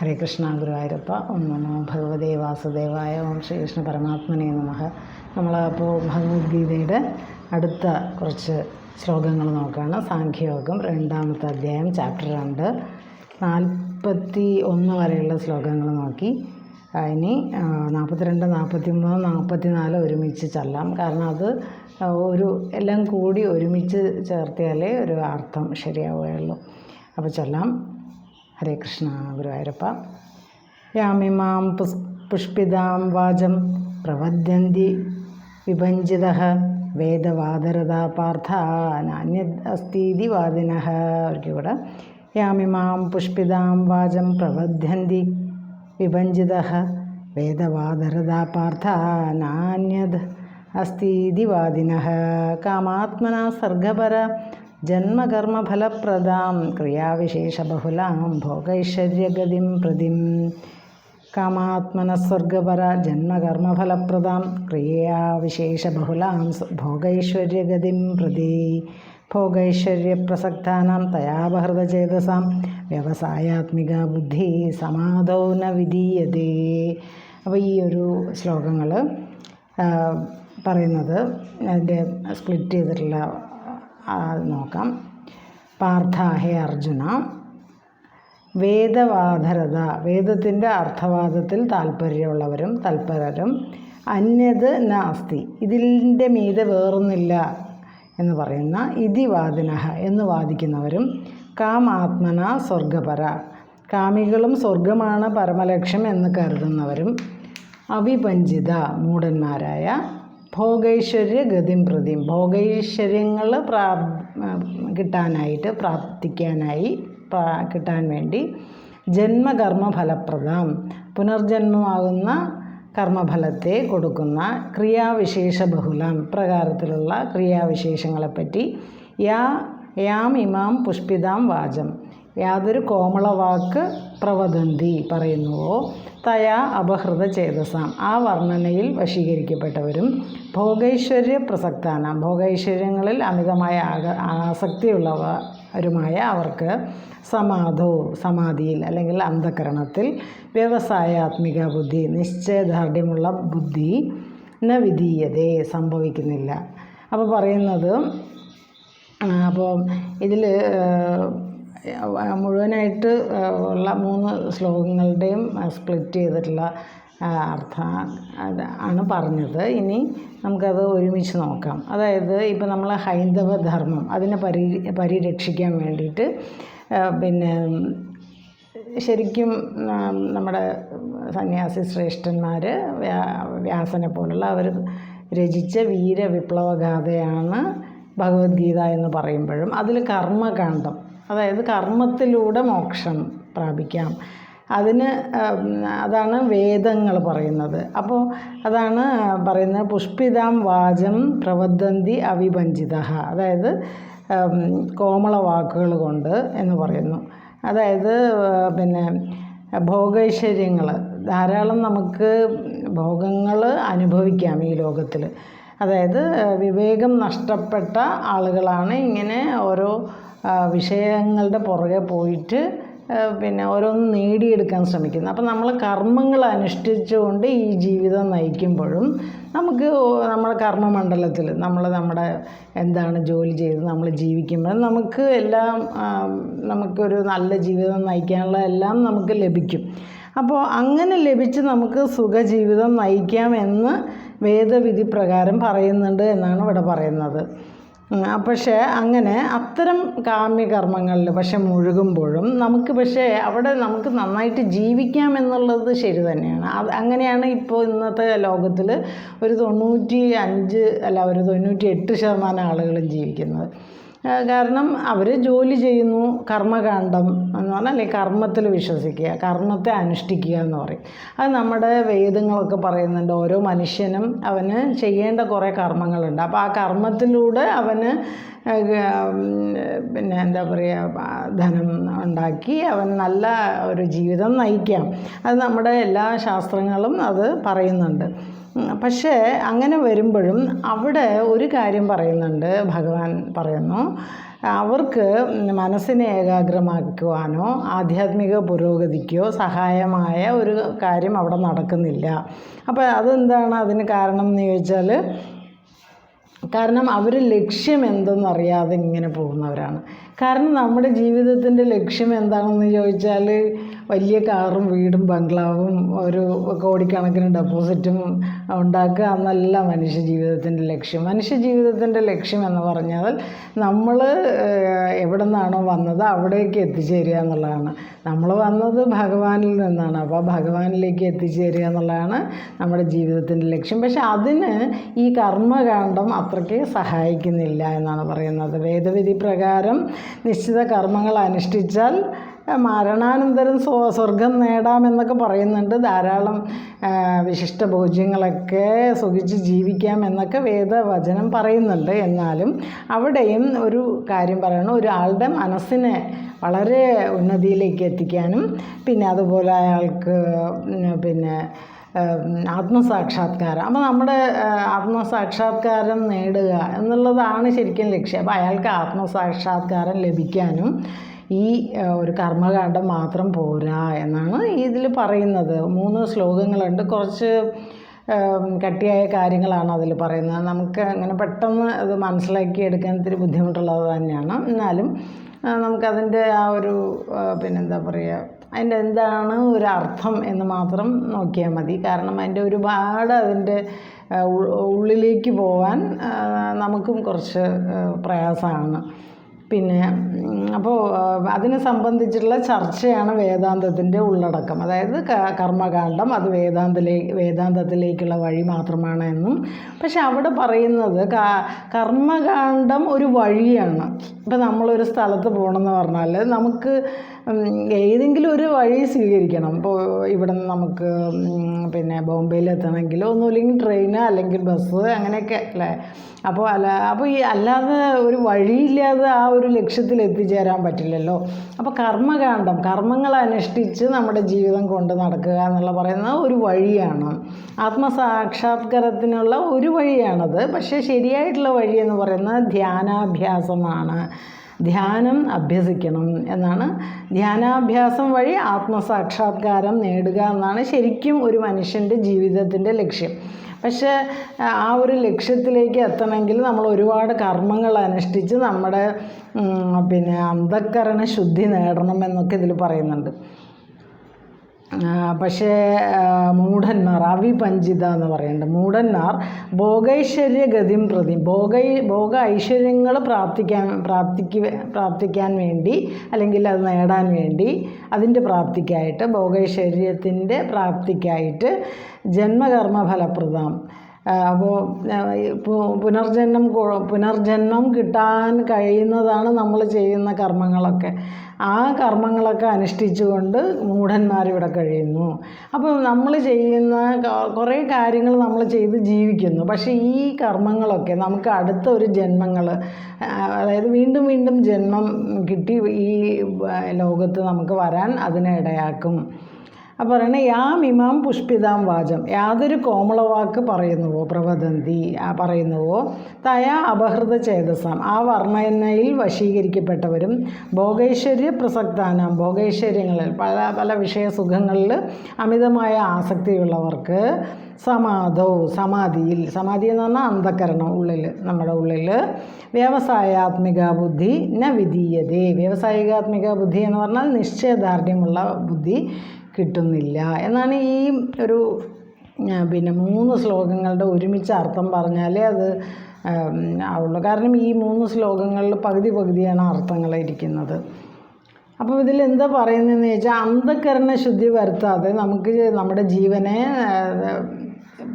ഹരേ കൃഷ്ണ ഗുരുവായൂരപ്പ ഓം നമോ ഭഗവതേ വാസുദേവായ ഓം ശ്രീകൃഷ്ണ പരമാത്മനെ നമ. നമ്മൾ അപ്പോൾ ഭഗവത്ഗീതയുടെ അടുത്ത കുറച്ച് ശ്ലോകങ്ങൾ നോക്കുകയാണ് സാഖ്യയോഗം രണ്ടാമത്തെ അധ്യായം ചാപ്റ്റർ രണ്ട്. നാൽപ്പത്തി ഒന്ന് വരെയുള്ള ശ്ലോകങ്ങൾ നോക്കി. ഇനി നാൽപ്പത്തിരണ്ട് നാൽപ്പത്തി മൂന്ന് നാൽപ്പത്തി നാല് ഒരുമിച്ച് ചൊല്ലാം. കാരണം അത് ഒരു എല്ലാം കൂടി ഒരുമിച്ച് ചേർത്തിയാലേ ഒരു അർത്ഥം ശരിയാവുകയുള്ളൂ. അപ്പോൾ ചൊല്ലാം. ഹരേ കൃഷ്ണ ഗുരുവായൂരപ്പ. യാമിമാം പുസ് പുഷ്പിതാം വാചം പ്രവദ്യന്തി വിഭഞ്ചിത വേദവാദരത പാർത്ഥ നാന്യത് അസ്തീതി വാദിന ഒരിക്കൽ കൂടെ. യാമിമാം പുഷ്പിതാം വാചം പ്രവദ്ധ്യന്തി വിഭഞ്ചിത വേദവാദരത പാർത്ഥ നാന്യത് അസ്തീതി വാദിന കാമാത്മന സർഗപര ജന്മകർമ്മഫലപ്രദാം ക്രിയാവിശേഷബഹുലാം ഭോഗൈശ്വര്യഗതിം പ്രതിം. കാമാത്മനസ്വർഗപര ജന്മകർമ്മഫലപ്രദാം ക്രിയാവിശേഷബഹുലാം ഭോഗൈശ്വര്യഗതിം പ്രതി. ഭോഗൈശ്വര്യപ്രസക്താനാം തയാപഹൃതചേതസാം വ്യവസായാത്മിക ബുദ്ധി സമാധോന വിധീയതേ. അപ്പോൾ ഈ ഒരു ശ്ലോകങ്ങൾ പറയുന്നത് അതിന്റെ സ്പ്ലിറ്റ് ചെയ്തിട്ടുള്ള ആ, നോക്കാം. പാർത്ഥാഹേ അർജുന. വേദവാധരത വേദത്തിന്റെ അർത്ഥവാദത്തിൽ താല്പര്യമുള്ളവരും തൽപരരും അന്യത് നാസ്തി ഇതിന്റെ മീതെ വേറൊന്നില്ല എന്ന് പറയുന്ന ഇതിവാദിനഹ എന്ന് വാദിക്കുന്നവരും കാമാത്മന സ്വർഗപര. കാമികളും സ്വർഗമാണ് പരമലക്ഷ്യം എന്ന് കരുതുന്നവരും അവിപഞ്ചിത മൂഢന്മാരായ ഭോഗൈശ്വര്യ ഗതിം പ്രതിം. ഭോഗൈശ്വര്യങ്ങൾ പ്രാ കിട്ടാനായിട്ട് പ്രാപ്തിക്കാനായി പ്രാ- കിട്ടാൻ വേണ്ടി ജന്മകർമ്മ ഫലപ്രദം പുനർജന്മമാകുന്ന കർമ്മഫലത്തെ കൊടുക്കുന്ന ക്രിയാവിശേഷ ബഹുലം പ്രകാരത്തിലുള്ള ക്രിയാവിശേഷങ്ങളെപ്പറ്റി യാ യാം ഇമാം പുഷ്പിതാം വാചം. യാതൊരു കോമളവാക്ക് പ്രവദന്തി പറയുന്നുവോ? തയാ അപഹൃത ചേതസാം. ആ വർണനയിൽ വശീകരിക്കപ്പെട്ടവരും ഭോഗൈശ്വര്യ പ്രസക്താന. ഭോഗൈശ്വര്യങ്ങളിൽ അമിതമായ ആക ആസക്തിയുള്ളവരുമായ അവർക്ക് സമാധോ സമാധിയിൽ അല്ലെങ്കിൽ അന്ധകരണത്തിൽ വ്യവസായാത്മിക ബുദ്ധി നിശ്ചയദാർഢ്യമുള്ള ബുദ്ധി ന വിധീയതേ സംഭവിക്കുന്നില്ല. അപ്പോൾ പറയുന്നത് അപ്പോൾ ഇതിൽ മുഴുവനായിട്ട് ഉള്ള മൂന്ന് ശ്ലോകങ്ങളുടെയും സ്പ്ലിറ്റ് ചെയ്തിട്ടുള്ള അർത്ഥ ആണ് പറഞ്ഞത്. ഇനി നമുക്കത് ഒരുമിച്ച് നോക്കാം. അതായത് ഇപ്പം നമ്മൾ ഹൈന്ദവ ധർമ്മം അതിനെ പരി പരിരക്ഷിക്കാൻ വേണ്ടിയിട്ട് പിന്നെ ശരിക്കും നമ്മുടെ സന്യാസി ശ്രേഷ്ഠന്മാർ വ്യാസനെ പോലുള്ള അവർ രചിച്ച വീരവിപ്ലവഗാഥയാണ് ഭഗവത്ഗീത എന്ന് പറയുമ്പോഴും. അതിൽ കർമ്മകാന്ഡം അതായത് കർമ്മത്തിലൂടെ മോക്ഷം പ്രാപിക്കാം. അതിന് അതാണ് വേദങ്ങൾ പറയുന്നത്. അപ്പോൾ അതാണ് പറയുന്നത് പുഷ്പിതാം വാചം പ്രവദന്തി അവിഭഞ്ചിത അതായത് കോമള വാക്കുകൾ കൊണ്ട് എന്ന് പറയുന്നു. അതായത് പിന്നെ ഭോഗൈശ്വര്യങ്ങൾ ധാരാളം നമുക്ക് ഭോഗങ്ങൾ അനുഭവിക്കാം ഈ ലോകത്തിൽ അതായത് വിവേകം നഷ്ടപ്പെട്ട ആളുകളാണ് ഇങ്ങനെ ഓരോ വിഷയങ്ങളുടെ പുറകെ പോയിട്ട് പിന്നെ ഓരോന്ന് നേടിയെടുക്കാൻ ശ്രമിക്കുന്നത് അപ്പം നമ്മൾ കർമ്മങ്ങൾ അനുഷ്ഠിച്ചുകൊണ്ട് ഈ ജീവിതം നയിക്കുമ്പോഴും നമുക്ക് നമ്മുടെ കർമ്മമണ്ഡലത്തിൽ നമ്മൾ നമ്മുടെ എന്താണ് ജോലി ചെയ്ത് നമ്മൾ ജീവിക്കുമ്പോൾ നമുക്ക് എല്ലാം നമുക്കൊരു നല്ല ജീവിതം നയിക്കാനുള്ള എല്ലാം നമുക്ക് ലഭിക്കും. അപ്പോൾ അങ്ങനെ ലഭിച്ച് നമുക്ക് സുഖജീവിതം നയിക്കാമെന്ന് വേദവിധി പ്രകാരം പറയുന്നുണ്ട് എന്നാണ് ഇവിടെ പറയുന്നത്. പക്ഷേ അങ്ങനെ അത്തരം കാമ്യകർമ്മങ്ങളിൽ പക്ഷെ മുഴുകുമ്പോഴും നമുക്ക് പക്ഷേ അവിടെ നമുക്ക് നന്നായിട്ട് ജീവിക്കാം എന്നുള്ളത് ശരി തന്നെയാണ്. അത് അങ്ങനെയാണ് ഇപ്പോൾ ഇന്നത്തെ ലോകത്തിൽ ഒരു തൊണ്ണൂറ്റി അഞ്ച് അല്ല ഒരു തൊണ്ണൂറ്റി എട്ട് ശതമാനം ആളുകളും ജീവിക്കുന്നത്. കാരണം അവർ ജോലി ചെയ്യുന്നു കർമ്മകാന്ഡം എന്ന് പറഞ്ഞാൽ അല്ലെങ്കിൽ കർമ്മത്തിൽ വിശ്വസിക്കുക കർമ്മത്തെ അനുഷ്ഠിക്കുക എന്ന് പറയും. അത് നമ്മുടെ വേദങ്ങളൊക്കെ പറയുന്നുണ്ട് ഓരോ മനുഷ്യനും അവന് ചെയ്യേണ്ട കുറേ കർമ്മങ്ങളുണ്ട്. അപ്പോൾ ആ കർമ്മത്തിലൂടെ അവന് പിന്നെ എന്താ പറയുക ധനം ഉണ്ടാക്കി അവൻ നല്ല ഒരു ജീവിതം നയിക്കാം. അത് നമ്മുടെ എല്ലാ ശാസ്ത്രങ്ങളും അത് പറയുന്നുണ്ട്. പക്ഷേ അങ്ങനെ വരുമ്പോഴും അവിടെ ഒരു കാര്യം പറയുന്നുണ്ട് ഭഗവാൻ പറയുന്നു അവർക്ക് മനസ്സിനെ ഏകാഗ്രമാക്കുവാനോ ആധ്യാത്മിക പുരോഗതിക്കോ സഹായമായ ഒരു കാര്യം അവിടെ നടക്കുന്നില്ല. അപ്പോൾ അതെന്താണ് അതിന് കാരണം എന്ന് ചോദിച്ചാൽ കാരണം അവർ ലക്ഷ്യം എന്തെന്നറിയാതെ ഇങ്ങനെ പോകുന്നവരാണ്. കാരണം നമ്മുടെ ജീവിതത്തിന്റെ ലക്ഷ്യം എന്താണെന്ന് ചോദിച്ചാൽ വലിയ കാറും വീടും ബംഗ്ലാവും ഒരു കോടിക്കണക്കിന് ഡെപ്പോസിറ്റും ഉണ്ടാക്കുക എന്നല്ല മനുഷ്യ ജീവിതത്തിന്റെ ലക്ഷ്യം. മനുഷ്യ ജീവിതത്തിന്റെ ലക്ഷ്യം എന്ന് പറഞ്ഞാൽ നമ്മൾ എവിടെ നിന്നാണോ വന്നത് അവിടേക്ക് എത്തിച്ചേരുക എന്നുള്ളതാണ്. നമ്മൾ വന്നത് ഭഗവാനിൽ നിന്നാണ്. അപ്പോൾ ഭഗവാനിലേക്ക് എത്തിച്ചേരുക എന്നുള്ളതാണ് നമ്മുടെ ജീവിതത്തിന്റെ ലക്ഷ്യം. പക്ഷെ അതിന് ഈ കർമ്മകാന്ഡം അത്രയ്ക്ക് സഹായിക്കുന്നില്ല എന്നാണ് പറയുന്നത്. വേദവിധി പ്രകാരം നിശ്ചിത കർമ്മങ്ങൾ അനുഷ്ഠിച്ചാൽ മരണാനന്തരം സ്വ സ്വർഗം നേടാമെന്നൊക്കെ പറയുന്നുണ്ട്. ധാരാളം വിശിഷ്ട ഭോജ്യങ്ങളൊക്കെ സുഖിച്ച് ജീവിക്കാം എന്നൊക്കെ വേദവചനം പറയുന്നുണ്ട്. എന്നാലും അവിടെയും ഒരു കാര്യം പറയണം. ഒരാളുടെ മനസ്സിനെ വളരെ ഉന്നതിയിലേക്ക് എത്തിക്കാനും പിന്നെ അതുപോലെ അയാൾക്ക് പിന്നെ ആത്മസാക്ഷാത്കാരം. അപ്പോൾ നമ്മുടെ ആത്മസാക്ഷാത്കാരം നേടുക എന്നുള്ളതാണ് ശരിക്കും ലക്ഷ്യം. അപ്പോൾ അയാൾക്ക് ആത്മസാക്ഷാത്കാരം ലഭിക്കാനും ഈ ഒരു കർമ്മകാണ്ഡം മാത്രം പോരാ എന്നാണ് ഇതിൽ പറയുന്നത്. മൂന്ന് ശ്ലോകങ്ങളുണ്ട്. കുറച്ച് കട്ടിയായ കാര്യങ്ങളാണ് അതിൽ പറയുന്നത്. നമുക്ക് അങ്ങനെ പെട്ടെന്ന് അത് മനസ്സിലാക്കി എടുക്കാൻ ഇത്തിരി ബുദ്ധിമുട്ടുള്ളത് തന്നെയാണ്. എന്നാലും നമുക്കതിന്റെ ആ ഒരു പിന്നെന്താ പറയുക അതിന്റെ എന്താണ് ഒരു അർത്ഥം എന്ന് മാത്രം നോക്കിയാൽ മതി. കാരണം അതിന്റെ ഒരുപാട് അതിന്റെ ഉള്ളിലേക്ക് പോവാൻ നമുക്കും കുറച്ച് പ്രയാസമാണ്. പിന്നെ അപ്പോൾ അതിനെ സംബന്ധിച്ചിട്ടുള്ള ചർച്ചയാണ് വേദാന്തത്തിന്റെ ഉള്ളടക്കം. അതായത് കർമ്മകാന്ഡം അത് വേദാന്തലേ വേദാന്തത്തിലേക്കുള്ള വഴി മാത്രമാണ് എന്നും. പക്ഷെ അവിടെ പറയുന്നത് കർമ്മകാന്ഡം ഒരു വഴിയാണ്. ഇപ്പം നമ്മളൊരു സ്ഥലത്ത് പോകണമെന്ന് പറഞ്ഞാൽ നമുക്ക് ഏതെങ്കിലും ഒരു വഴി സ്വീകരിക്കണം. ഇപ്പോൾ ഇവിടെ നിന്ന് നമുക്ക് പിന്നെ ബോംബെയിൽ എത്തണമെങ്കിൽ ഒന്നുമില്ലെങ്കിൽ ട്രെയിന് അല്ലെങ്കിൽ ബസ് അങ്ങനെയൊക്കെ അല്ലേ? അപ്പോൾ അല്ല അപ്പോൾ ഈ അല്ലാതെ ഒരു വഴിയില്ലാതെ ആ ഒരു ലക്ഷ്യത്തിൽ എത്തിച്ചേരാൻ പറ്റില്ലല്ലോ. അപ്പോൾ കർമ്മകാന്ഡം കർമ്മങ്ങൾ അനുഷ്ഠിച്ച് നമ്മുടെ ജീവിതം കൊണ്ട് നടക്കുക എന്നുള്ള പറയുന്നത് ഒരു വഴിയാണ്. ആത്മസാക്ഷാത്കാരത്തിനുള്ള ഒരു വഴിയാണത്. പക്ഷേ ശരിയായിട്ടുള്ള വഴി എന്ന് പറയുന്നത് ധ്യാനാഭ്യാസമാണ്. ധ്യാനം അഭ്യസിക്കണം എന്നാണ് ധ്യാനാഭ്യാസം വഴി ആത്മസാക്ഷാത്കാരം നേടുക എന്നാണ് ശരിക്കും ഒരു മനുഷ്യന്റെ ജീവിതത്തിന്റെ ലക്ഷ്യം. പക്ഷേ ആ ഒരു ലക്ഷ്യത്തിലേക്ക് എത്തണമെങ്കിൽ നമ്മൾ ഒരുപാട് കർമ്മങ്ങൾ അനുഷ്ഠിച്ച് നമ്മുടെ പിന്നെ അന്ധക്കരണ ശുദ്ധി നേടണം എന്നൊക്കെ ഇതിൽ പറയുന്നുണ്ട്. പക്ഷേ മൂഢന്മാർ അവിപഞ്ചിത എന്ന് പറയുന്നുണ്ട് മൂഢന്മാർ ഭോഗൈശ്വര്യ ഗതിം പ്രതി. ഭോഗൈ ഭോഗ ഐശ്വര്യങ്ങൾ പ്രാപ്തിക്കാൻ പ്രാപ്തിക്ക് പ്രാപ്തിക്കാൻ വേണ്ടി അല്ലെങ്കിൽ അത് നേടാൻ വേണ്ടി അതിന്റെ പ്രാപ്തിക്കായിട്ട് ഭോഗൈശ്വര്യത്തിന്റെ പ്രാപ്തിക്കായിട്ട് ജന്മകർമ്മ ഫലപ്രദം അപ്പോൾ പുനർജന്മം പുനർജന്മം കിട്ടാൻ കഴിയുന്നതാണ് നമ്മൾ ചെയ്യുന്ന കർമ്മങ്ങളൊക്കെ. ആ കർമ്മങ്ങളൊക്കെ അനുഷ്ഠിച്ചുകൊണ്ട് മൂഢന്മാരിവിടെ കഴിയുന്നു. അപ്പോൾ നമ്മൾ ചെയ്യുന്ന കുറേ കാര്യങ്ങൾ നമ്മൾ ചെയ്ത് ജീവിക്കുന്നു. പക്ഷേ ഈ കർമ്മങ്ങളൊക്കെ നമുക്ക് അടുത്ത ഒരു ജന്മങ്ങൾ അതായത് വീണ്ടും വീണ്ടും ജന്മം കിട്ടി ഈ ലോകത്ത് നമുക്ക് വരാൻ അതിനെ ഇടയാക്കും. അപ്പോൾ പറയണേ യാം ഇമാം പുഷ്പിതാം വാചം. യാതൊരു കോമളവാക്ക് പറയുന്നുവോ പ്രവദന്തി പറയുന്നുവോ? തയ അപഹൃത ചേതസാം. ആ വർണനയിൽ വശീകരിക്കപ്പെട്ടവരും ഭോഗൈശ്വര്യ പ്രസക്താനാം. ഭോഗൈശ്വര്യങ്ങളിൽ പല പല വിഷയസുഖങ്ങളിൽ അമിതമായ ആസക്തിയുള്ളവർക്ക് സമാധോ സമാധിയിൽ സമാധി എന്ന് പറഞ്ഞാൽ അന്ധകരണം ഉള്ളിൽ നമ്മുടെ ഉള്ളിൽ വ്യവസായാത്മിക ബുദ്ധി ന വിധീയതേ. വ്യവസായികാത്മിക ബുദ്ധി എന്ന് പറഞ്ഞാൽ നിശ്ചയദാർഢ്യമുള്ള ബുദ്ധി കിട്ടുന്നില്ല എന്നാണ് ഈ ഒരു പിന്നെ മൂന്ന് ശ്ലോകങ്ങളുടെ ഒരുമിച്ച് അർത്ഥം പറഞ്ഞാലേ അത് ആവുള്ളൂ കാരണം ഈ മൂന്ന് ശ്ലോകങ്ങളിൽ പകുതി പകുതിയാണ് അർത്ഥങ്ങൾ ഇരിക്കുന്നത്. അപ്പോൾ ഇതിൽ എന്താ പറയുന്നതെന്ന് ചോദിച്ചാൽ അന്ധകരണ ശുദ്ധി വരുത്താതെ നമുക്ക് നമ്മുടെ ജീവനെ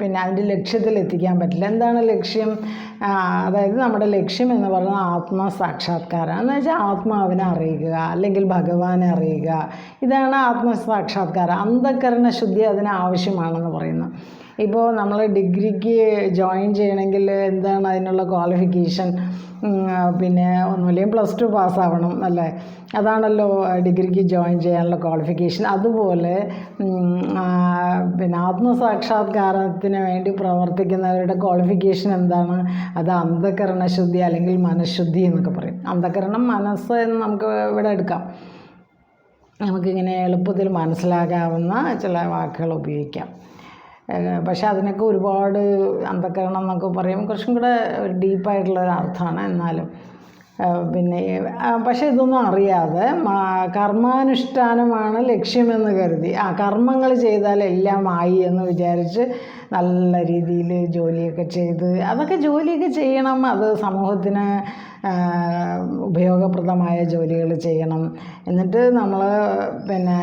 പിന്നെ അതിന്റെ ലക്ഷ്യത്തിൽ എത്തിക്കാൻ പറ്റില്ല. എന്താണ് ലക്ഷ്യം? അതായത് നമ്മുടെ ലക്ഷ്യം എന്ന് പറയുന്നത് ആത്മസാക്ഷാത്കാരം എന്ന് വെച്ചാൽ ആത്മാവിനെ അറിയുക അല്ലെങ്കിൽ ഭഗവാനെ അറിയുക. ഇതാണ് ആത്മസാക്ഷാത്കാരം. അന്ധകരണ ശുദ്ധി അതിന് ആവശ്യമാണെന്ന് പറയുന്നത്. ഇപ്പോൾ നമ്മൾ ഡിഗ്രിക്ക് ജോയിൻ ചെയ്യണമെങ്കിൽ എന്താണ് അതിനുള്ള ക്വാളിഫിക്കേഷൻ? പിന്നെ ഒന്നുമില്ലെങ്കിൽ പ്ലസ് ടു പാസ്സാവണം അല്ലേ? അതാണല്ലോ ഡിഗ്രിക്ക് ജോയിൻ ചെയ്യാനുള്ള ക്വാളിഫിക്കേഷൻ. അതുപോലെ പിന്നെ ആത്മസാക്ഷാത്കാരത്തിന് വേണ്ടി പ്രവർത്തിക്കുന്നവരുടെ ക്വാളിഫിക്കേഷൻ എന്താണ്? അത് അന്ധകരണ ശുദ്ധി അല്ലെങ്കിൽ മനഃശുദ്ധി എന്നൊക്കെ പറയും. അന്ധകരണം മനസ്സ് എന്ന് നമുക്ക് ഇവിടെ എടുക്കാം. നമുക്കിങ്ങനെ എളുപ്പത്തിൽ മനസ്സിലാകാവുന്ന ചില വാക്കുകൾ ഉപയോഗിക്കാം. പക്ഷേ അതിനൊക്കെ ഒരുപാട് അന്ധകരണം എന്നൊക്കെ പറയും. കുറച്ചും കൂടെ ഡീപ്പായിട്ടുള്ള ഒരു അർത്ഥമാണ് എന്നാലും. പിന്നെ പക്ഷേ ഇതൊന്നും അറിയാതെ കർമാനുഷ്ഠാനമാണ് ലക്ഷ്യമെന്ന് കരുതി. ആ കർമ്മങ്ങൾ ചെയ്താൽ എല്ലാം ആയി എന്ന് വിചാരിച്ച് നല്ല രീതിയിൽ ജോലിയൊക്കെ ചെയ്ത് അതൊക്കെ ജോലിയൊക്കെ ചെയ്യണം. അത് സമൂഹത്തിന് ഉപയോഗപ്രദമായ ജോലികൾ ചെയ്യണം. എന്നിട്ട് നമ്മൾ പിന്നെ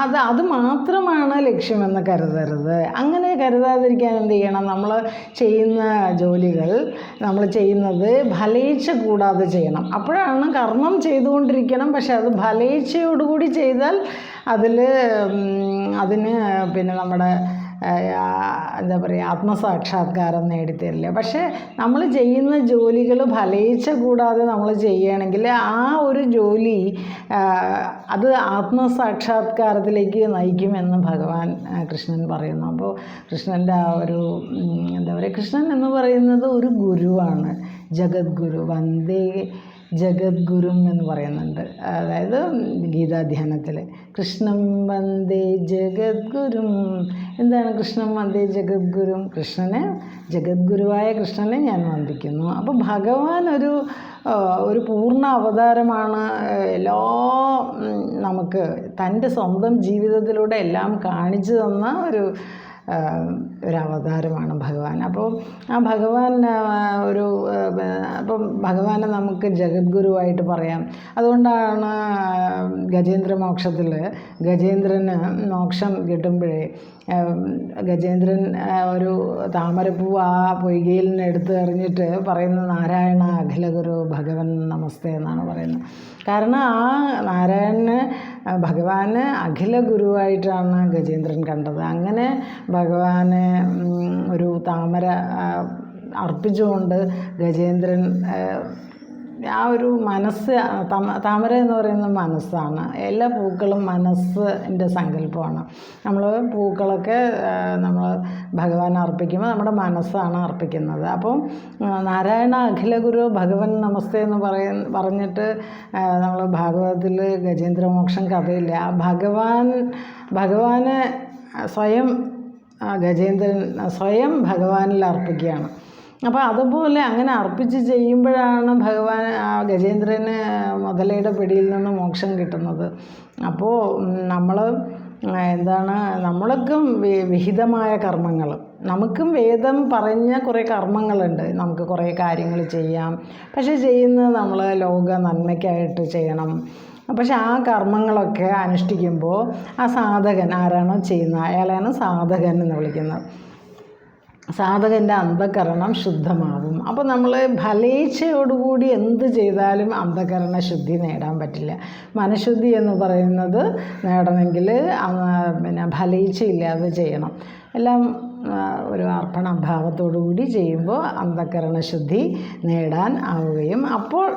അത് അത് മാത്രമാണ് ലക്ഷ്യമെന്ന് കരുതരുത്. അങ്ങനെ കരുതാതിരിക്കാൻ എന്ത് ചെയ്യണം? നമ്മൾ ചെയ്യുന്ന ജോലികൾ നമ്മൾ ചെയ്യുന്നത് ഫലേച്ഛ കൂടാതെ ചെയ്യണം. അപ്പോഴാണ് കർമ്മം ചെയ്തുകൊണ്ടിരിക്കണം. പക്ഷെ അത് ഫലേച്ഛയോടുകൂടി ചെയ്താൽ അതിൽ അതിന് പിന്നെ നമ്മുടെ എന്താ പറയുക ആത്മസാക്ഷാത്കാരം നേടിത്തരില്ല. പക്ഷേ നമ്മൾ ചെയ്യുന്ന ജോലികൾ ഫലയിച്ച കൂടാതെ നമ്മൾ ചെയ്യുകയാണെങ്കിൽ ആ ഒരു ജോലി അത് ആത്മസാക്ഷാത്കാരത്തിലേക്ക് നയിക്കുമെന്ന് ഭഗവാൻ കൃഷ്ണൻ പറയുന്നു. അപ്പോൾ കൃഷ്ണന്റെ ആ ഒരു എന്താ പറയുക കൃഷ്ണൻ എന്ന് പറയുന്നത് ഒരു ഗുരുവാണ്. ജഗദ്ഗുരു വന്ദേ ജഗദ്ഗുരും എന്ന് പറയുന്നുണ്ട്. അതായത് ഗീതാധ്യാനത്തിൽ കൃഷ്ണം വന്ദേ ജഗദ്ഗുരും. എന്താണ് കൃഷ്ണം വന്ദേ ജഗദ്ഗുരും? കൃഷ്ണനെ ജഗദ്ഗുരുവായ കൃഷ്ണനെ ഞാൻ വന്ദിക്കുന്നു. അപ്പോൾ ഭഗവാൻ ഒരു ഒരു പൂർണ അവതാരമാണ്. എല്ലാ നമുക്ക് തന്റെ സ്വന്തം ജീവിതത്തിലൂടെ എല്ലാം കാണിച്ചു തന്ന ഒരു ഒരു അവതാരമാണ് ഭഗവാൻ. അപ്പോൾ ആ ഭഗവാൻ ഒരു അപ്പം ഭഗവാനെ നമുക്ക് ജഗദ്ഗുരുവായിട്ട് പറയാം. അതുകൊണ്ടാണ് ഗജേന്ദ്ര മോക്ഷത്തിൽ ഗജേന്ദ്രന് മോക്ഷം കിട്ടുമ്പോഴേ ഗജേന്ദ്രൻ ഒരു താമരപ്പൂ ആ പൊയ്കയിൽ നിന്ന് എടുത്ത് എറിഞ്ഞിട്ട് പറയുന്ന നാരായണ അഖിലഗുരു ഭഗവൻ നമസ്തേ എന്നാണ് പറയുന്നത്. കാരണം ആ നാരായണന് ഭഗവാന് അഖില ഗുരുവായിട്ടാണ് ഗജേന്ദ്രൻ കണ്ടത്. അങ്ങനെ ഭഗവാന് ഒരു താമര അർപ്പിച്ചുകൊണ്ട് ഗജേന്ദ്രൻ ആ, ഒരു മനസ്സ് താമര എന്ന് പറയുന്നത് മനസ്സാണ്. എല്ലാ പൂക്കളും മനസ്സിന്റെ സങ്കല്പമാണ്. നമ്മൾ പൂക്കളൊക്കെ നമ്മൾ ഭഗവാൻ അർപ്പിക്കുമ്പോൾ നമ്മുടെ മനസ്സാണ് അർപ്പിക്കുന്നത്. അപ്പം നാരായണ അഖില ഗുരു ഭഗവൻ നമസ്തേ എന്ന് പറയ പറഞ്ഞിട്ട് നമ്മൾ ഭാഗവതത്തിൽ ഗജേന്ദ്രമോക്ഷം കഥയില്ല? ഭഗവാൻ ഭഗവാന് സ്വയം ഗജേന്ദ്രൻ സ്വയം ഭഗവാനിൽ അർപ്പിക്കുകയാണ്. അപ്പോൾ അതുപോലെ അങ്ങനെ അർപ്പിച്ച് ചെയ്യുമ്പോഴാണ് ഭഗവാൻ ആ ഗജേന്ദ്രന് മുതലയുടെ പിടിയിൽ നിന്ന് മോക്ഷം കിട്ടുന്നത്. അപ്പോൾ നമ്മൾ എന്താണ് നമ്മൾക്കും വിഹിതമായ കർമ്മങ്ങൾ. നമുക്കും വേദം പറഞ്ഞ കുറേ കർമ്മങ്ങളുണ്ട്. നമുക്ക് കുറേ കാര്യങ്ങൾ ചെയ്യാം. പക്ഷേ ചെയ്യുന്നത് നമ്മൾ ലോക നന്മയ്ക്കായിട്ട് ചെയ്യണം. പക്ഷെ ആ കർമ്മങ്ങളൊക്കെ അനുഷ്ഠിക്കുമ്പോൾ ആ സാധകൻ ആരാണോ ചെയ്യുന്നത്? അയാളെയാണ് സാധകൻ എന്ന് വിളിക്കുന്നത്. സാധകന്റെ അന്ധകരണം ശുദ്ധമാവും. അപ്പോൾ നമ്മൾ ഫലേച്ഛയോടുകൂടി എന്ത് ചെയ്താലും അന്ധകരണ ശുദ്ധി നേടാൻ പറ്റില്ല. മനഃശുദ്ധി എന്ന് പറയുന്നത് നേടണമെങ്കിൽ പിന്നെ ഫലേച്ഛയില്ലാതെ ചെയ്യണം. എല്ലാം ഒരു അർപ്പണഭാവത്തോടു കൂടി ചെയ്യുമ്പോൾ അന്ധകരണ ശുദ്ധി നേടാൻ ആവുകയും അപ്പോൾ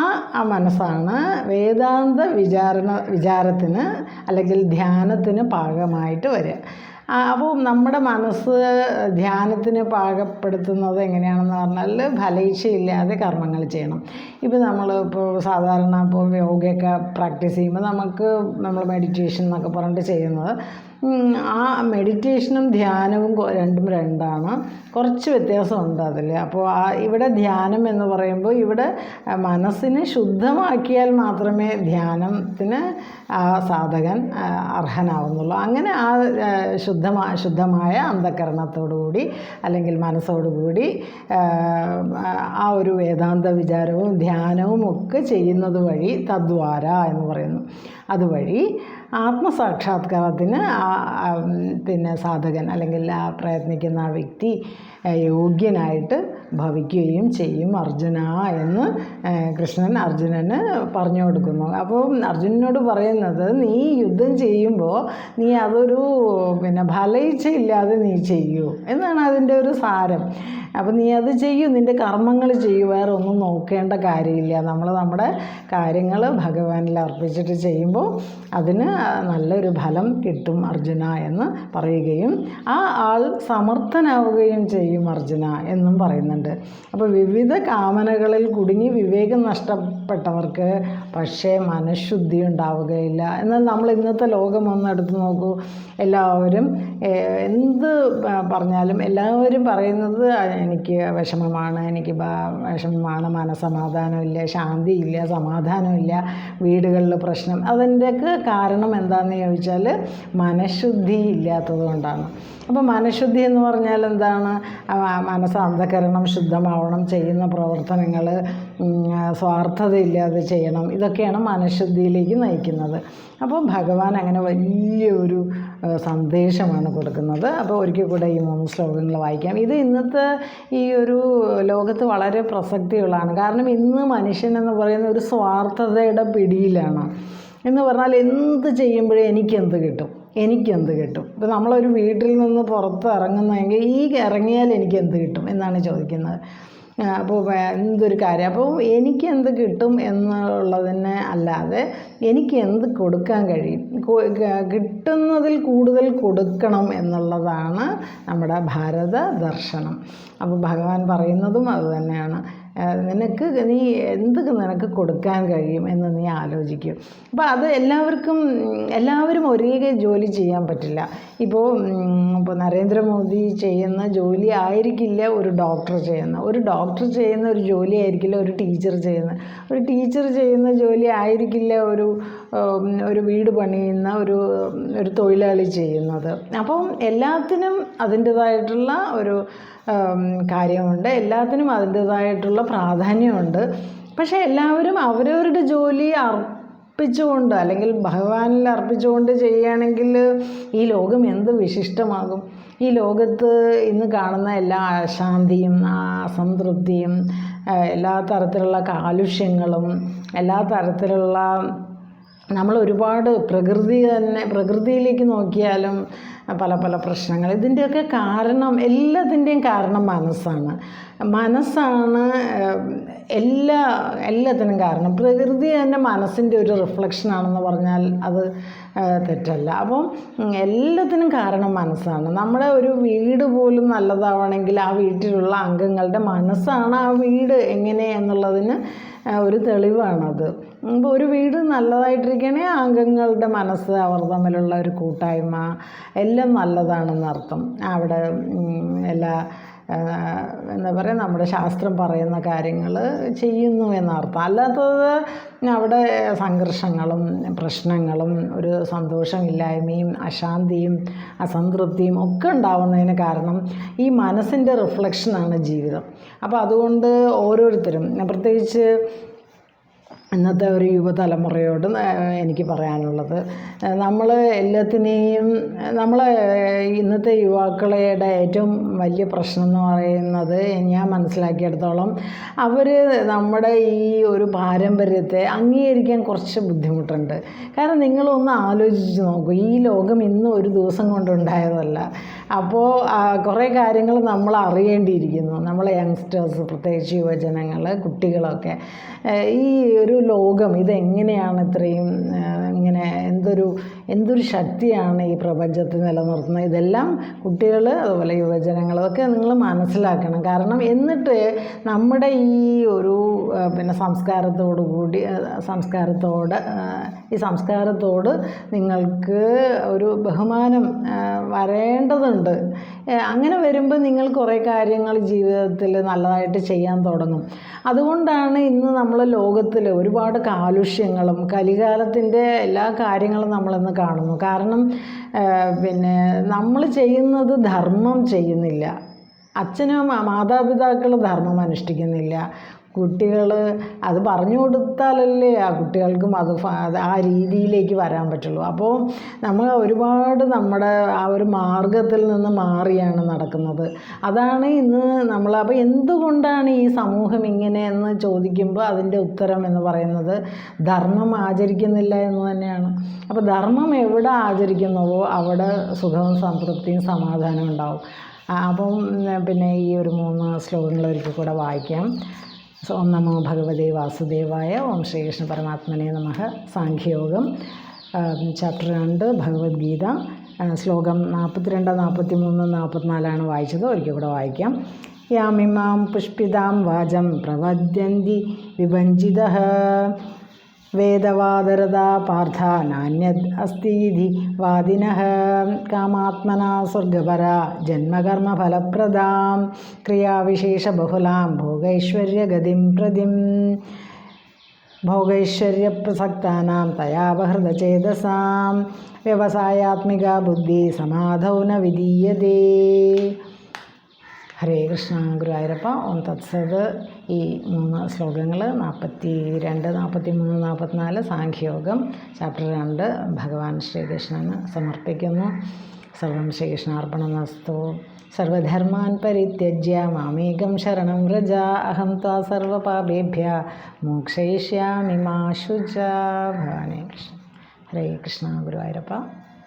ആ മനസ്സാണ് വേദാന്ത വിചാരണ വിചാരത്തിന് അല്ലെങ്കിൽ ധ്യാനത്തിന് പാകമായിട്ട് വരിക. അപ്പോൾ നമ്മുടെ മനസ്സ് ധ്യാനത്തിന് പാകപ്പെടുത്തുന്നത് എങ്ങനെയാണെന്ന് പറഞ്ഞാൽ ഫലേച്ഛയില്ലാതെ കർമ്മങ്ങൾ ചെയ്യണം. ഇപ്പോൾ നമ്മൾ ഇപ്പോൾ സാധാരണ ഇപ്പോൾ യോഗയൊക്കെ പ്രാക്ടീസ് ചെയ്യുമ്പോൾ നമുക്ക് നമ്മൾ മെഡിറ്റേഷൻ എന്നൊക്കെ പറഞ്ഞിട്ട് ചെയ്യുന്നത് ആ മെഡിറ്റേഷനും ധ്യാനവും രണ്ടും രണ്ടാണ്. കുറച്ച് വ്യത്യാസമുണ്ട് അതിൽ അപ്പോൾ ആ ഇവിടെ ധ്യാനം എന്ന് പറയുമ്പോൾ ഇവിടെ മനസ്സിനെ ശുദ്ധമാക്കിയാൽ മാത്രമേ ധ്യാനത്തിന് ആ സാധകൻ അർഹനാവുന്നുള്ളൂ. അങ്ങനെ ആ ശുദ്ധമാ ശുദ്ധമായ അന്ധകരണത്തോടുകൂടി അല്ലെങ്കിൽ മനസ്സോടുകൂടി ആ ഒരു വേദാന്ത വിചാരവും ധ്യാനവും ഒക്കെ ചെയ്യുന്നത് വഴി തദ്വാര എന്ന് പറയുന്നു. അതുവഴി ആത്മസാക്ഷാത്കാരത്തിന് പിന്നെ സാധകൻ അല്ലെങ്കിൽ ആ പ്രയത്നിക്കുന്ന ആ വ്യക്തി യോഗ്യനായിട്ട് ഭവിക്കുകയും ചെയ്യും അർജുന എന്ന് കൃഷ്ണൻ അർജുനന് പറഞ്ഞു കൊടുക്കുന്നു. അപ്പോൾ അർജുനനോട് പറയുന്നത് നീ യുദ്ധം ചെയ്യുമ്പോൾ നീ അതൊരു പിന്നെ ഫലയിച്ചയില്ലാതെ നീ ചെയ്യൂ എന്നാണ് അതിന്റെ ഒരു സാരം. അപ്പോൾ നീ അത് ചെയ്യൂ നിന്റെ കർമ്മങ്ങൾ ചെയ്യൂ വേറെ ഒന്നും നോക്കേണ്ട കാര്യമില്ല. നമ്മൾ നമ്മുടെ കാര്യങ്ങൾ ഭഗവാനിൽ അർപ്പിച്ചിട്ട് ചെയ്യുമ്പോൾ അതിന് നല്ലൊരു ഫലം കിട്ടും അർജുന എന്ന് പറയുകയും ആ ആൾ സമർത്ഥനാവുകയും ചെയ്യും അർജുന എന്നും പറയുന്നുണ്ട്. അപ്പോൾ വിവിധ കാമനകളിൽ കുടുങ്ങി വിവേകം നഷ്ടപ്പെട്ടവർക്ക് പക്ഷേ മനഃശുദ്ധി ഉണ്ടാവുകയില്ല. എന്നാൽ നമ്മൾ ഇന്നത്തെ ലോകം ഒന്ന് എടുത്ത് നോക്കൂ. എല്ലാവരും എന്ത് പറഞ്ഞാലും എല്ലാവരും പറയുന്നത് എനിക്ക് വിഷമമാണ് എനിക്ക് വിഷമമാണ് മനസമാധാനമില്ല ശാന്തിയില്ല സമാധാനമില്ല വീടുകളിൽ പ്രശ്നം. അതിന്റെയൊക്കെ കാരണം എന്താണെന്ന് ചോദിച്ചാൽ മനഃശുദ്ധി ഇല്ലാത്തത് കൊണ്ടാണ്. അപ്പോൾ മനഃശുദ്ധി എന്ന് പറഞ്ഞാൽ എന്താണ്? മനസ്സ് അന്ധകരണം ശുദ്ധമാവണം ചെയ്യുന്ന പ്രവർത്തനങ്ങൾ സ്വാർത്ഥതയില്ലാതെ ചെയ്യണം. ഇതൊക്കെയാണ് മനഃശുദ്ധിയിലേക്ക് നയിക്കുന്നത്. അപ്പോൾ ഭഗവാൻ അങ്ങനെ വലിയൊരു സന്ദേശമാണ് കൊടുക്കുന്നത്. അപ്പോൾ ഒരിക്കൽ കൂടെ ഈ മൂന്ന് ശ്ലോകങ്ങൾ വായിക്കാം. ഇത് ഇന്നത്തെ ഈ ഒരു ലോകത്ത് വളരെ പ്രസക്തിയുള്ളതാണ്. കാരണം ഇന്ന് മനുഷ്യൻ എന്ന് പറയുന്ന ഒരു സ്വാർത്ഥതയുടെ പിടിയിലാണ്. എന്ന് പറഞ്ഞാൽ എന്ത് ചെയ്യുമ്പോഴേ എനിക്കെന്ത് കിട്ടും? എനിക്കെന്ത് കിട്ടും? ഇപ്പോൾ നമ്മളൊരു വീട്ടിൽ നിന്ന് പുറത്ത് ഇറങ്ങുന്നതെങ്കിൽ ഈ ഇറങ്ങിയാൽ എനിക്ക് എന്ത് കിട്ടും എന്നാണ് ചോദിക്കുന്നത്. അപ്പോൾ എന്തൊരു കാര്യം? അപ്പോൾ എനിക്ക് എന്ത് കിട്ടും എന്നുള്ളതിനെ അല്ലാതെ എനിക്ക് എന്ത് കൊടുക്കാൻ കഴിയും? കിട്ടുന്നതിൽ കൂടുതൽ കൊടുക്കണം എന്നുള്ളതാണ് നമ്മുടെ ഭാരത ദർശനം. അപ്പോൾ ഭഗവാൻ പറയുന്നതും അത് തന്നെയാണ്. ആ, നിനക്ക് നീ എന്ത് നിനക്ക് കൊടുക്കാൻ കഴിയും എന്ന് നീ ആലോചിക്കും. അപ്പോൾ അത് എല്ലാവർക്കും എല്ലാവരും ഒരേ ജോലി ചെയ്യാൻ പറ്റില്ല. ഇപ്പോൾ ഇപ്പോൾ നരേന്ദ്രമോദി ചെയ്യുന്ന ജോലി ആയിരിക്കില്ല ഒരു ഡോക്ടർ ചെയ്യുന്ന. ഒരു ഡോക്ടർ ചെയ്യുന്ന ഒരു ജോലി ആയിരിക്കില്ല ഒരു ടീച്ചർ ചെയ്യുന്ന. ഒരു ടീച്ചർ ചെയ്യുന്ന ജോലി ആയിരിക്കില്ല ഒരു ഒരു വീട് പണിയുന്ന ഒരു ഒരു തൊഴിലാളി ചെയ്യുന്നത്. അപ്പം എല്ലാത്തിനും അതിന്റെതായിട്ടുള്ള ഒരു കാര്യമുണ്ട്. എല്ലാത്തിനും അതിന്റേതായിട്ടുള്ള പ്രാധാന്യമുണ്ട്. പക്ഷേ എല്ലാവരും അവരവരുടെ ജോലി അർപ്പിച്ചുകൊണ്ട് അല്ലെങ്കിൽ ഭഗവാനിൽ അർപ്പിച്ചുകൊണ്ട് ചെയ്യുകയാണെങ്കിൽ ഈ ലോകം എന്ത് വിശിഷ്ടമാകും? ഈ ലോകത്ത് ഇന്ന് കാണുന്ന എല്ലാ അശാന്തിയും അസംതൃപ്തിയും എല്ലാ തരത്തിലുള്ള കാലുഷ്യങ്ങളും എല്ലാ തരത്തിലുള്ള നമ്മൾ ഒരുപാട് പ്രകൃതി തന്നെ പ്രകൃതിയിലേക്ക് നോക്കിയാലും പല പല പ്രശ്നങ്ങൾ. ഇതിന്റെയൊക്കെ കാരണം എല്ലാത്തിന്റെയും കാരണം മനസ്സാണ്. മനസ്സാണ് എല്ലാ എല്ലാത്തിനും കാരണം. പ്രകൃതി തന്നെ മനസ്സിന്റെ ഒരു റിഫ്ലക്ഷനാണെന്ന് പറഞ്ഞാൽ അത് തെറ്റല്ല. അപ്പം എല്ലാത്തിനും കാരണം മനസ്സാണ്. നമ്മുടെ ഒരു വീട് പോലും നല്ലതാവണമെങ്കിൽ ആ വീട്ടിലുള്ള അംഗങ്ങളുടെ മനസ്സാണ് ആ വീട് എങ്ങനെ എന്നുള്ളതിന് ഒരു തെളിവാണത്. അപ്പോൾ ഒരു വീട് നല്ലതായിട്ടിരിക്കണേ അംഗങ്ങളുടെ മനസ്സ് അവർ തമ്മിലുള്ള ഒരു കൂട്ടായ്മ എല്ലാം നല്ലതാണെന്നർത്ഥം. അവിടെ എല്ലാ എന്താ പറയുക നമ്മുടെ ശാസ്ത്രം പറയുന്ന കാര്യങ്ങൾ ചെയ്യുന്നു എന്നർത്ഥം. അല്ലാത്തത് അവിടെ സംഘർഷങ്ങളും പ്രശ്നങ്ങളും ഒരു സന്തോഷമില്ലായ്മയും അശാന്തിയും അസംതൃപ്തിയും ഒക്കെ ഉണ്ടാവുന്നതിന് കാരണം ഈ മനസ്സിന്റെ റിഫ്ലക്ഷനാണ് ജീവിതം. അപ്പോൾ അതുകൊണ്ട് ഓരോരുത്തരും പ്രത്യേകിച്ച് ഇന്നത്തെ ഒരു യുവതലമുറയോട് എനിക്ക് പറയാനുള്ളത്. നമ്മൾ എല്ലാത്തിനെയും നമ്മൾ ഇന്നത്തെ യുവാക്കളുടെ ഏറ്റവും വലിയ പ്രശ്നം എന്ന് പറയുന്നത് ഞാൻ മനസ്സിലാക്കിയെടുത്തോളം അവർ നമ്മുടെ ഈ ഒരു പാരമ്പര്യത്തെ അംഗീകരിക്കാൻ കുറച്ച് ബുദ്ധിമുട്ടുണ്ട്. കാരണം നിങ്ങളൊന്ന് ആലോചിച്ച് നോക്കൂ ഈ ലോകം ഇന്ന് ഒരു ദിവസം കൊണ്ടുണ്ടായതല്ല. അപ്പോൾ കുറേ കാര്യങ്ങൾ നമ്മൾ അറിയേണ്ടിയിരിക്കുന്നു. നമ്മളെ യങ്സ്റ്റേഴ്സ് പ്രത്യേകിച്ച് യുവജനങ്ങൾ കുട്ടികളൊക്കെ. ഈ ഒരു ലോകം ഇതെങ്ങനെയാണ് ഇത്രയും ഇങ്ങനെ എന്തൊരു എന്തൊരു ശക്തിയാണ് ഈ പ്രപഞ്ചത്തിൽ നിലനിർത്തുന്നത്. ഇതെല്ലാം കുട്ടികൾ അതുപോലെ യുവജനങ്ങളൊക്കെ നിങ്ങൾ മനസ്സിലാക്കണം. കാരണം എന്നിട്ട് നമ്മുടെ ഈ ഒരു പിന്നെ സംസ്കാരത്തോടു കൂടി സംസ്കാരത്തോട് ഈ സംസ്കാരത്തോട് നിങ്ങൾക്ക് ഒരു ബഹുമാനം വരേണ്ടതുണ്ട്. അങ്ങനെ വരുമ്പോൾ നിങ്ങൾ കുറേ കാര്യങ്ങൾ ജീവിതത്തിൽ നല്ലതായിട്ട് ചെയ്യാൻ തുടങ്ങും. അതുകൊണ്ടാണ് ഇന്ന് നമ്മൾ ലോകത്തിൽ ഒരുപാട് കാലുഷ്യങ്ങളും കലികാലത്തിന്റെ എല്ലാ കാര്യങ്ങളും നമ്മളിന്ന് കാണുന്നു. കാരണം പിന്നെ നമ്മൾ ചെയ്യുന്നത് ധർമ്മം ചെയ്യുന്നില്ല. അച്ഛനും മാതാപിതാക്കൾ ധർമ്മം അനുഷ്ഠിക്കുന്നില്ല. കുട്ടികൾ അത് പറഞ്ഞു കൊടുത്താലല്ലേ ആ കുട്ടികൾക്കും അത് ആ രീതിയിലേക്ക് വരാൻ പറ്റുള്ളൂ. അപ്പോൾ നമ്മൾ ഒരുപാട് നമ്മുടെ ആ ഒരു മാർഗത്തിൽ നിന്ന് മാറിയാണ് നടക്കുന്നത്. അതാണ് ഇന്ന് നമ്മൾ അപ്പോൾ എന്തുകൊണ്ടാണ് ഈ സമൂഹം ഇങ്ങനെ എന്ന് ചോദിക്കുമ്പോൾ അതിന്റെ ഉത്തരം എന്ന് പറയുന്നത് ധർമ്മം ആചരിക്കുന്നില്ല എന്ന് തന്നെയാണ്. അപ്പോൾ ധർമ്മം എവിടെ ആചരിക്കുന്നുവോ അവിടെ സുഖവും സംതൃപ്തിയും സമാധാനവും ഉണ്ടാവും. അപ്പം പിന്നെ ഈ ഒരു മൂന്ന് ശ്ലോകങ്ങൾ ഒരിക്കൽ കൂടെ വായിക്കാം. ഓം നമോ ഭഗവതേ വാസുദേവായ ഓം ശ്രീകൃഷ്ണ പരമാത്മനെ നമഃ. സാഖ്യയോഗം ചാപ്റ്റർ രണ്ട് ഭഗവത്ഗീത. ശ്ലോകം നാൽപ്പത്തിരണ്ട് നാൽപ്പത്തി മൂന്ന് നാൽപ്പത്തിനാലാണ് വായിച്ചത്. ഒരിക്കൽ കൂടെ വായിക്കാം. യാമിമാം പുഷ്പിതാം വാചം പ്രവദ്യന്തി വിഭഞ്ജിത വേദവാദരതാ പാർത്ഥ നാന്യത് അസ്തീതി വാദിന. കാമാത്മന സ്വർഗപര ജന്മകർമ്മഫലപ്രദാം. ക്രിയാവിശേഷബഹുലാം ഭോഗൈശ്വര്യഗതിം പ്രതിം. ഭോഗൈശ്വര്യപ്രസക്താനാം തയാപഹൃതചേതസാം. വ്യവസായാത്മിക ബുദ്ധി സമാധൗ ന വിധീയതേ ഹരേ കൃഷ്ണ ഗുരുവായൂരപ്പ. ഓം തത്സത്. ഈ മൂന്ന് ശ്ലോകങ്ങൾ നാൽപ്പത്തി രണ്ട് നാൽപ്പത്തി മൂന്ന് നാൽപ്പത്തിനാല് സാഖ്യയോഗം ചാപ്റ്റർ രണ്ട് ഭഗവാൻ ശ്രീകൃഷ്ണന് സമർപ്പിക്കുന്നു. സർവം ശ്രീകൃഷ്ണാർപ്പണമസ്തു. സർവധർമാൻ പരിത്യജ്യ മാമേകം ശരണം വ്രജ അഹം ത്വാ സർവപാപേഭ്യ മോക്ഷയിഷ്യാമി മാ ശുച ഭഗവാനേ കൃഷ്ണ. ഹരേ കൃഷ്ണ ഗുരുവായൂരപ്പ.